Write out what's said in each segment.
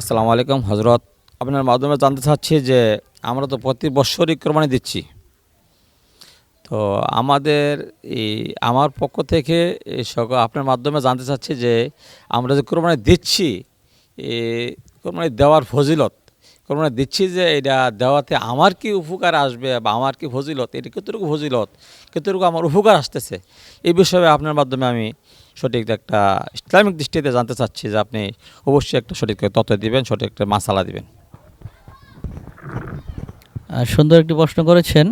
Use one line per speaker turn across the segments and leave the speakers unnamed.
আসসালামু আলাইকুম হজরত আপনার মাধ্যমে জানতে চাচ্ছি যে আমরা তো প্রতি বৎসরই কোরবানি দিচ্ছি। তো আমাদের এই, আমার পক্ষ থেকে এই সকল, আপনার মাধ্যমে জানতে চাচ্ছি যে আমরা যে কোরবানি দিচ্ছি, এ কোরবানি দেওয়ার ফজিলত কোরবানি দিচ্ছি যে এটা দেওয়াতে আমার কি উপকার আসবে বা আমার কি ফজিলত? এটা কতটুকু ফজিলত? কতটুকু আমার উপকার আসতেছে? এই বিষয়ে আপনার মাধ্যমে আমি সঠিক একটা ইসলামিক দৃষ্টিতে জানতে চাচ্ছি যে আপনি অবশ্যই একটা সঠিক তথ্য দিবেন, সঠিক একটা মাসালা দিবেন।
সুন্দর একটি প্রশ্ন করেছেন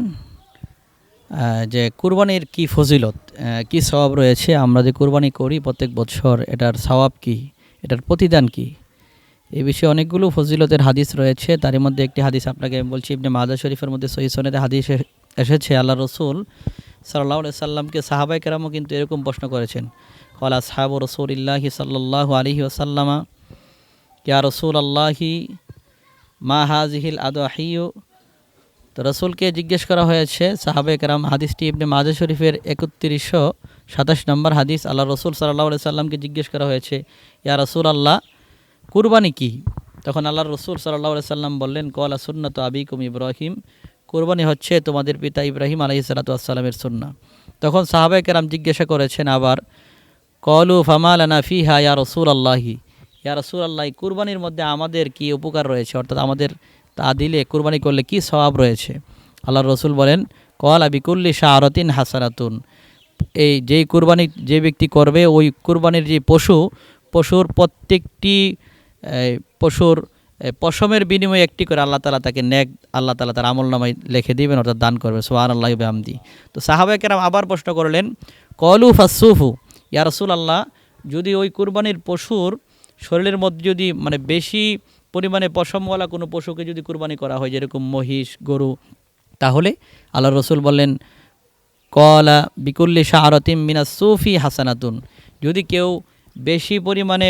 যে কুরবানির কি ফজিলত? কি স্বভাব রয়েছে? আমরা যে কুরবানি করি প্রত্যেক বছর, এটার স্বভাব কি? এটার প্রতিদান কি? এই বিষয়ে অনেকগুলো ফজিলতের হাদিস রয়েছে। তার মধ্যে একটি হাদিস আপনাকে আমি বলছি, ইবনে মাদা শরীফের মধ্যে সহি সনেদে হাদিস এসেছে, আল্লাহ রসুল সাল্লাহ সাল্লামকে সাহাবাই কেরামও কিন্তু এরকম প্রশ্ন করেছেন। কলা সাহাব রসুল ইল্লাহি সাল্লাহ আলহি ওসাল্লামা ইয়া রসুল আল্লাহি মা হাজিহিল আদহিউ তো রসুলকে জিজ্ঞেস করা হয়েছে সাহাবে কেরাম হাদিসটি ইবনে মাজা শরীফের একত্রিশশো সাতাশ নম্বর হাদিস আল্লাহ রসুল সাল্লাহ সাল্লামকে জিজ্ঞেস করা হয়েছে, ইয়া রসুল আল্লাহ কুরবানি কি? তখন আল্লাহ রসুল সাল্লাহ সাল্লাম বললেন, কলা সুন্নত আবিকুম ইব্রাহিম। কুরবানি হচ্ছে তোমাদের পিতা ইব্রাহিম আলহি সালাতামের সুন্না। তখন সাহাবে কেরাম জিজ্ঞাসা করেছেন আবার, কলু ফামালানা ফিহা ইয়া রসুল আল্লাহি ইয়া রসুল আল্লাহ কুরবানির মধ্যে আমাদের কি উপকার রয়েছে? অর্থাৎ আমাদের তা দিলে কুরবানি করলে কি স্বভাব রয়েছে? আল্লাহ রসুল বলেন, কল আবিকুল্লি শাহরতিন হাসারাতুন এই যেই কুরবানি যে ব্যক্তি করবে, ওই কুরবানির যে পশু, পশুর প্রত্যেকটি পশুর পশমের বিনিময়ে একটি করে আল্লাহ তালা তাকে নেক, আল্লাহ তালা তার আমল নামায় লিখে দিবেন, অর্থাৎ দান করবে। সোহান আল্লাহ আমদি তো সাহাবাকেরাম আবার প্রশ্ন করলেন, কলু ফাসুফু ইয়া রসুল আল্লাহ যদি ওই কুরবানির পশুর শরীরের মধ্যে যদি মানে বেশি পরিমাণে পশমওয়ালা কোনো পশুকে যদি কুরবানি করা হয়, যেরকম মহিষ, গরু, তাহলে আল্লাহ রসুল বললেন, কলা বিকুল্লি শাহরতিম মিনা সুফি হাসানাতুন, যদি কেউ বেশি পরিমাণে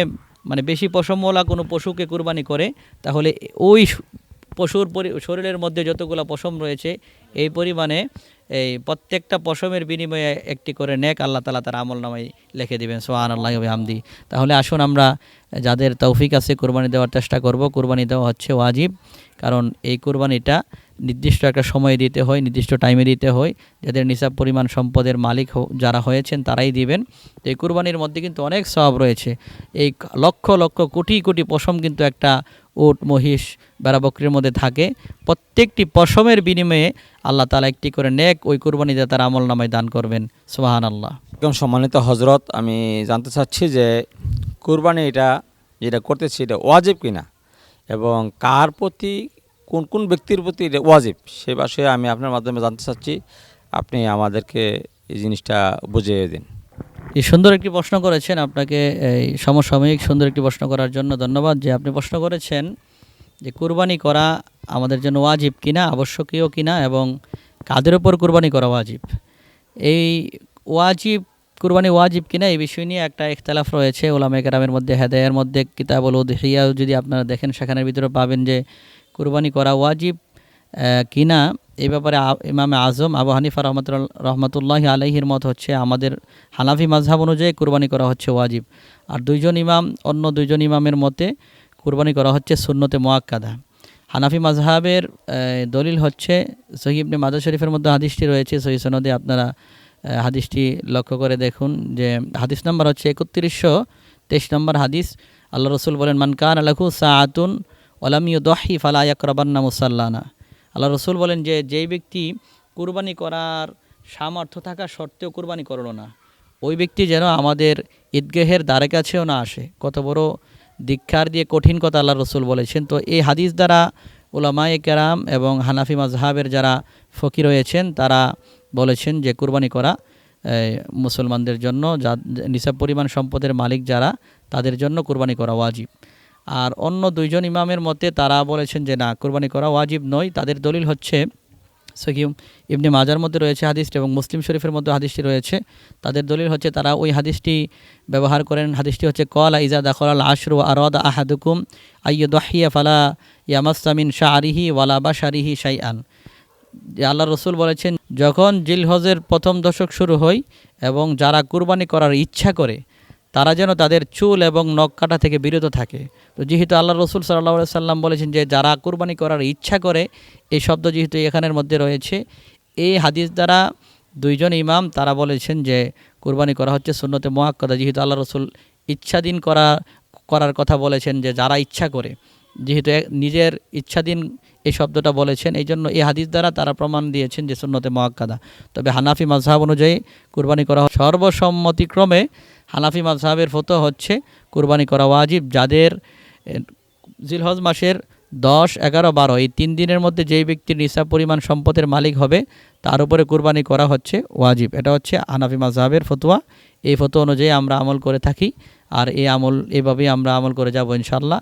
মানে বেশি পশমওয়ালা কোনো পশুকে কুরবানি করে, তাহলে ওই পশুর শরীরের মধ্যে যতগুলো পশম রয়েছে, এই পরিমাণে এই প্রত্যেকটা পশমের বিনিময়ে একটি করে নেক আল্লাহ তালা তার আমল নামাই লিখে দেবেন। সোহান আল্লাহ হামদি তাহলে আসুন আমরা যাদের তৌফিক আছে কোরবানি দেওয়ার চেষ্টা করব। কোরবানি দেওয়া হচ্ছে ওয়াজিব, কারণ এই কোরবানিটা নির্দিষ্ট একটা সময়ে দিতে হয়, নির্দিষ্ট টাইমে দিতে হয়। যাদের নিসাব পরিমাণ সম্পদের মালিক যারা হয়েছেন তারাই দিবেন। তো এই কুরবানির মধ্যে কিন্তু অনেক স্বভাব রয়েছে। এই লক্ষ লক্ষ কোটি কোটি পশম কিন্তু একটা উট, মহিষ বেড়া বকরির মধ্যে থাকে। প্রত্যেকটি পশমের বিনিময়ে আল্লাহ তালা একটি করে নেক ওই কুরবানিতে তার আমল নামায় দান করবেন। সোহান আল্লাহ
একদম সম্মানিত হজরত আমি জানতে চাচ্ছি যে কোরবানি এটা যেটা করতেছি এটা ওয়াজিব কিনা? এবং কার প্রতি, কোন কোন ব্যক্তির প্রতি এটা ওয়াজিব? সে বিষয়ে আমি আপনার মাধ্যমে জানতে চাচ্ছি। আপনি আমাদেরকে এই জিনিসটা বুঝিয়ে দিন।
এই সুন্দর একটি প্রশ্ন করেছেন আপনাকে, এই সমসাময়িক সুন্দর একটি প্রশ্ন করার জন্য ধন্যবাদ যে আপনি প্রশ্ন করেছেন যে কুরবানি করা আমাদের জন্য ওয়াজিব কিনা, আবশ্যকীয় কিনা এবং কাদের ওপর কুরবানি করা ওয়াজিব? এই ওয়াজিব কুরবানি ওয়াজিব কিনা এই বিষয় নিয়ে একটা ইখতলাফ রয়েছে ওলামে কেরামের মধ্যে, হেদায়ের মধ্যে, কিতাবুল উদহিয়া যদি আপনারা দেখেন সেখানের ভিতরে পাবেন যে কুরবানি করা ওয়াজিব কিনা এই ব্যাপারে ইমামে আজম আবু হানিফা রহমতুল, রহমতুল্লাহ আলহির মত হচ্ছে আমাদের হানাফি মাঝহাব অনুযায়ী কুরবানি করা হচ্ছে ওয়াজিব। আর দুইজন ইমাম, অন্য দুইজন ইমামের মতে কুরবানি করা হচ্ছে সুন্নতে মোয়াক্কাদা হানাফি মাঝহাবের দলিল হচ্ছে সহিবনে মাদা শরীফের মধ্যে হাদিসটি রয়েছে সহি সনদে আপনারা হাদিসটি লক্ষ্য করে দেখুন যে হাদিস নাম্বার হচ্ছে একত্রিশশো তেইশ নম্বর হাদিস, আল্লাহ রসুল বলেন মানকান আলাহু সাআতুন ওলামিউ দহি ফালা ইয়াকরাবান্না মুসাল্লানা। আল্লাহ রসুল বলেন যে, যেই ব্যক্তি কুরবানি করার সামর্থ্য থাকা সত্ত্বেও কুরবানি করল না, ওই ব্যক্তি যেন আমাদের ঈদগাহের দ্বারে কাছেও না আসে। কত বড় দীক্ষার দিয়ে কঠিন কথা আল্লাহ রসুল বলেছেন। তো এই হাদিস দ্বারা ওলামায়ে কেরাম এবং হানাফি মাজহাবের যারা ফকি রয়েছেন তারা বলেছেন যে কুরবানি করা মুসলমানদের জন্য যা, নিসাব পরিমাণ সম্পদের মালিক যারা, তাদের জন্য কুরবানি করা ওয়াজিব। আর অন্য দুইজন ইমামের মতে তারা বলেছেন যে না, কুরবানি করা ওয়াজিব নয়। তাদের দলিল হচ্ছে সকিম ইবনে মাজার মধ্যে রয়েছে হাদিসটি এবং মুসলিম শরীফের মধ্যে হাদিসটি রয়েছে। তাদের দলিল হচ্ছে তারা ওই হাদিসটি ব্যবহার করেন, হাদিসটি হচ্ছে কলা ইজা দাখল আশরু আরদ আহাদুকুম আইয় দহিয়া ফালা ইয়ামাসামিন শাহ আরিহি ওয়ালা বা শারিহি শাইআন। যে আল্লাহ রসুল বলেছেন যখন জিলহজের প্রথম দশক শুরু হয় এবং যারা কুরবানি করার ইচ্ছা করে, তারা যেন তাদের চুল এবং নখ কাটা থেকে বিরত থাকে। তো যেহেতু আল্লাহ রসুল সাল্লাহ সাল্লাম বলেছেন যে, যারা কুরবানি করার ইচ্ছা করে, এই শব্দ যেহেতু এখানের মধ্যে রয়েছে, এই হাদিস দ্বারা দুইজন ইমাম তারা বলেছেন যে, কুরবানি করা হচ্ছে সুন্নতে মোয়াক্কদা। যেহেতু আল্লাহ রসুল ইচ্ছাধীন করা, করার কথা বলেছেন যে, যারা ইচ্ছা করে, যেহেতু নিজের ইচ্ছাধীন এই শব্দটা বলেছেন। এই জন্য এই হাদিস দ্বারা তারা প্রমাণ দিয়েছেন যে সুন্নতে মোয়াক্কাদা তবে হানাফি মাজহাব অনুযায়ী কুরবানি করা সর্বসম্মতিক্রমে হানাফি মাজহাবের ফতো হচ্ছে কুরবানি করা ওয়াজিব যাদের জিলহজ মাসের দশ, এগারো, বারো, এই তিন দিনের মধ্যে যেই ব্যক্তির নিসাব পরিমাণ সম্পদের মালিক হবে, তার উপরে কুরবানি করা হচ্ছে ওয়াজিব। এটা হচ্ছে হানাফি মাজহাবের ফতোয়া। এই ফতো অনুযায়ী আমরা আমল করে থাকি। আর এই আমল, এভাবেই আমরা আমল করে যাব ইনশাল্লাহ